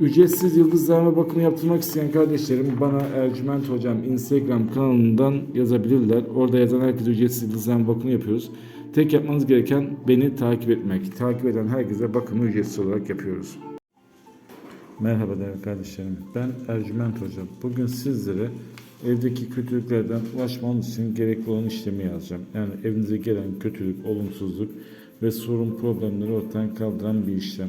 Ücretsiz yıldızlarma bakımı yaptırmak isteyen kardeşlerim bana Ercüment Hocam Instagram kanalından yazabilirler. Orada yazan herkese ücretsiz yıldızlarma bakımı yapıyoruz. Tek yapmanız gereken beni takip etmek. Takip eden herkese bakımı ücretsiz olarak yapıyoruz. Merhaba değerli kardeşlerim. Ben Ercüment Hocam. Bugün sizlere evdeki kötülüklerden ulaşmanız için gerekli olan işlemi yazacağım. Yani evinize gelen kötülük, olumsuzluk ve sorun problemleri ortadan kaldıran bir işlem.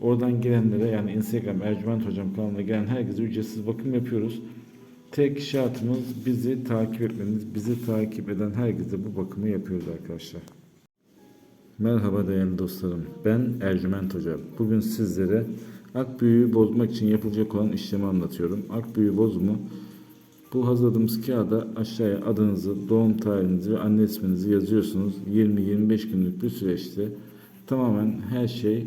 Oradan gelenlere yani Instagram Ercüment Hocam kanalına gelen herkese ücretsiz bakım yapıyoruz. Tek şartımız bizi takip etmeniz. Bizi takip eden herkese bu bakımı yapıyoruz arkadaşlar. Merhaba değerli dostlarım. Ben Ercüment Hoca. Bugün sizlere ak büyüğü bozmak için yapılacak olan işlemi anlatıyorum. Ak büyüğü bozumu bu hazırladığımız kağıda aşağıya adınızı, doğum tarihinizi ve anne isminizi yazıyorsunuz. 20-25 günlük bir süreçte tamamen her şey